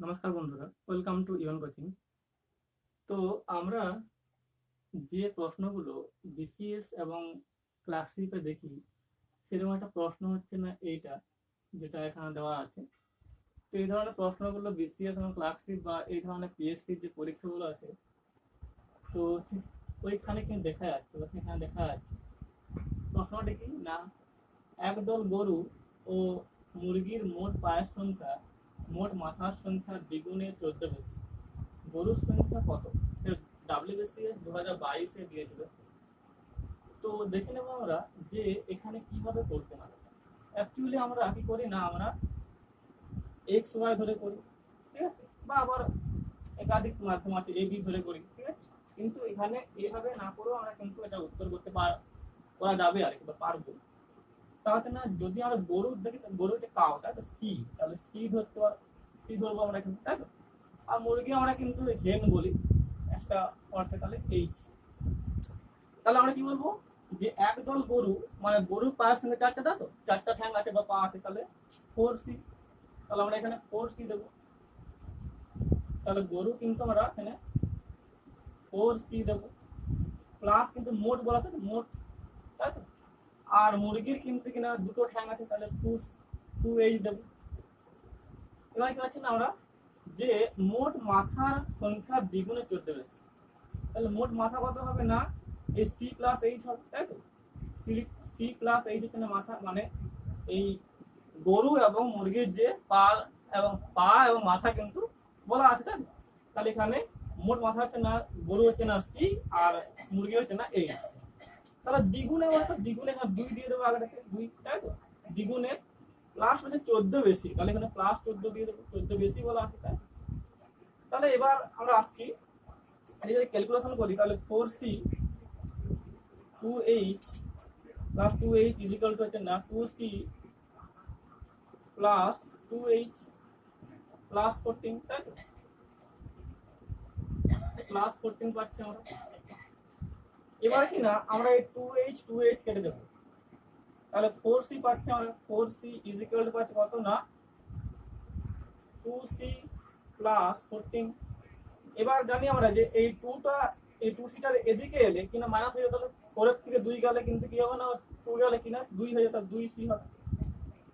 নমস্কার বন্ধুরা welcome to even coaching তো আমরা যে প্রশ্নগুলো বিসিএস এবং ক্লাসিপে দেখি, সেরকম একটা প্রশ্ন হচ্ছে না এইটা, যেটা এখানে দেওয়া আছে। তো এই ধরনের প্রশ্নগুলো বিসিএস এবং ক্লাসিপ বা এই ধরনের পিএসসির যে পরীক্ষাগুলো আছে, তো ওইখানে কিন্তু দেখা যাচ্ছে, বা সেখানে দেখা যাচ্ছে। প্রশ্নটা কি? না, একদল গরু ও মুরগির মোট পায়ের সংখ্যা মোট মাথার সংখ্যা দ্বিগুণে চোদ্দ বেশি। গরুর সংখ্যা কত? ডাব্লিউবিসিএস দু হাজার বাইশে দিয়েছিল। তো দেখে নেব আমরা যে এখানে কীভাবে করতে হবে অ্যাকচুয়ালি আমরা কি করি? না, আমরা এক্স ওয়াই ধরে করি, ঠিক আছে? বা আবার একাধিক মাধ্যম আছে এ বি ধরে করি, ঠিক আছে? কিন্তু এখানে এভাবে না করেও আমরা কিন্তু এটা উত্তর করতে পার করা যাবে আর কি, বা পারব। তা হচ্ছে না যদি আমরা গরু দেখি তো গরু যে কাউ তাই তো? সি তাহলে সি ধরতে সি ধরবো আমরা কিন্তু, তাই তো? আর মুরগি আমরা কিন্তু হেন বলি, একটা অর্থে তাহলে এইচ তাহলে আমরা কি বলব? যে একদল গরু মানে গরুর পায়ের সঙ্গে চারটা দাও তো? চারটা ঠ্যাং আছে বা পা আছে, তাহলে ফোর সি তাহলে আমরা এখানে ফোর সি দেবো। তাহলে গরু কিন্তু আমরা এখানে ফোর সি দেবো। প্লাস কিন্তু মোট বলা থাকে, মোট, তাই তো? আর মুরগির কিন্তু কিনা দুটো ঠ্যাং আছে, তাহলে টু টু এইচ দেবো। এবার কি হচ্ছে না আমরা? যে মোট মাথার সংখ্যা দ্বিগুণে চোদ্দ বেশি। তাহলে মোট মাথা কত হবে না? এই সি প্লাস এইচ হবে, তাই তো? সি প্লাস এইচ হচ্ছে মাথা মানে এই গরু এবং মুরগির যে পা এবং পা এবং মাথা কিন্তু বলা আছে, তাই? তাহলে এখানে মোট মাথা হচ্ছে না, গরু হচ্ছে না সি আর মুরগি হচ্ছে না এইচ তাহলে দ্বিগুণে বলতো দ্বিগুণে এখানে দুই দিয়ে দেবো আগে থেকে দুই, তাই তো? দ্বিগুণে প্লাস হচ্ছে চোদ্দ বেশি, তাহলে এখানে প্লাস চোদ্দ দিয়ে দেবো, চোদ্দ বেশি বলা আছে, তাই? তাহলে এবার আমরা আসছি যদি ক্যালকুলেশন করি, তাহলে four C two H plus two H is equal two হচ্ছে না two C plus two H plus fourteen তাই প্লাস ফোরটিন পাচ্ছি আমরা। এবার কি না, আমরা এই টু এইচ টু এইচ কেটে দেবো। তাহলে ফোর সি পাচ্ছি আমরা four C is equal to পাচ্ছি কত না? টু সি প্লাস ফোরটিন এবার জানি আমরা যে এই টুটা এই টু সিটা এদিকে এলে কিনা মাইনাস হয়ে যেত ফোরের থেকে দুই গেলে কিন্তু কি হবে না টু গেলে কিনা দুই হয়ে যেত দুই সি হবে।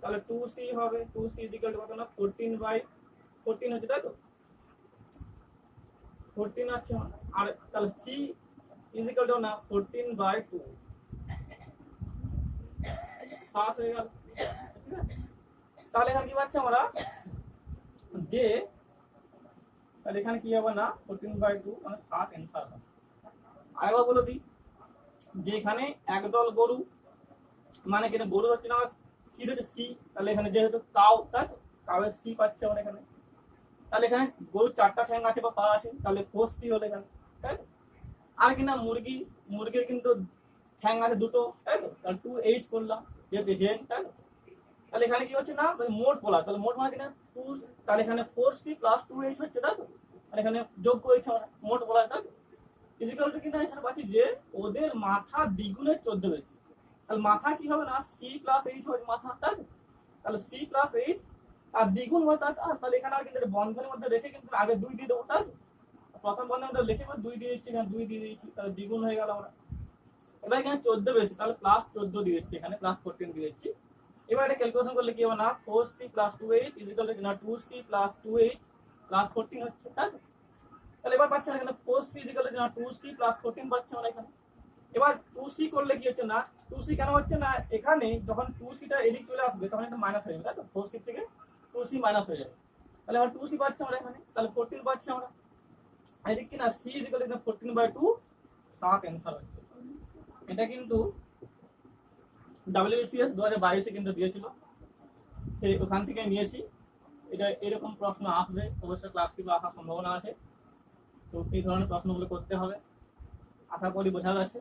তাহলে টু সি হবে two C is equal to কত না? ফোরটিন বাই ফোরটিন হচ্ছে, তাই তো? ফোরটিন আছে। আর তাহলে সি ইজ ইকুয়াল টু না ফোরটিন বাই টু সাত হয়ে গেল তাহলে এখানে কি পাচ্ছি আমরা? যে তাহলে এখানে কি হবে না? ফোরটিন বাই টু মানে সাত অ্যান্সার হবে। আরেকবার বলে দিই, যে এখানে একদল গরু মানে কিনা গরু হচ্ছে না, সি হচ্ছে সি, তাহলে এখানে যেহেতু কাউ, তাই তো? কাউয়ের সি পাচ্ছে আমরা এখানে। তাহলে এখানে গরুর চারটা ঠ্যাং আছে বা পা আছে, তাহলে ফোর সি হলো এখানে, তাই আর কিনা মুরগি, মুরগির কিন্তু ঠ্যাং আছে দুটো, তাই তো? তাহলে টু এইচ করলাম যেহেতু হেন তাই তাহলে এখানে কি হচ্ছে না মোট বলা, তাহলে মোট মানে কিনা টু তাহলে এখানে four C plus two H হচ্ছে, তাই তো? আর এখানে যোগ করেছে আমরা, মোট বলা, তাই তো? টু কিনা, এখানে পাচ্ছি যে ওদের মাথা দ্বিগুণের চোদ্দ বেশি। তাহলে মাথা কি হবে না সি প্লাস এইচ হবে মাথা, তাই তো? তাহলে সি প্লাস এইচ আর দ্বিগুণ হয় তাহলে এখানে আর কিন্তু বন্ধনের মধ্যে রেখে কিন্তু আগে দুই দিয়ে দেবো, তাই তো? প্রথম বন্ধনের মধ্যে লিখে দুই দিয়ে দিচ্ছি, এখানে দুই দিয়ে দিয়েছি, তাহলে দ্বিগুণ হয়ে গেল আমরা। এবার এখানে চোদ্দ বেশি, তাহলে প্লাস চোদ্দ দিয়ে দিচ্ছি, এখানে প্লাস ফোরটিন দিয়ে দিচ্ছি। এবার এটা ক্যালকুলেশন করলে কি হবে না four C plus two H is equal না two C plus two H plus fourteen হচ্ছে তাই তাহলে এবার পাচ্ছি না এখানে ফোর সি ইজিক্যাল না টু সি প্লাস ফোরটিন পাচ্ছি আমরা এখানে। এবার টু সি করলে কি হচ্ছে না টু সি কেন হচ্ছে না, এখানে যখন টু সিটা এদিক চলে আসবে, তখন এটা মাইনাস হয়ে যাবে, তাই তো? ফোর সি থেকে টু সি মাইনাস হয়ে যাবে। তাহলে এবার টু সি পাচ্ছি আমরা এখানে, তাহলে ফোরটিন পাচ্ছি আমরা। আর এদিক কি না C is equal two fourteen by two সাত অ্যান্সার হচ্ছে এটা কিন্তু ডাব্লিউবিসিএস দু হাজার বাইশে কিন্তু দিয়েছিল সেই ওখান থেকে নিয়েছি এটা এরকম প্রশ্ন আসবে অবশ্যই ক্লাস টিপে আসার সম্ভাবনা আছে তো এই ধরনের প্রশ্নগুলো করতে হবে আশা করি বোঝা গেছে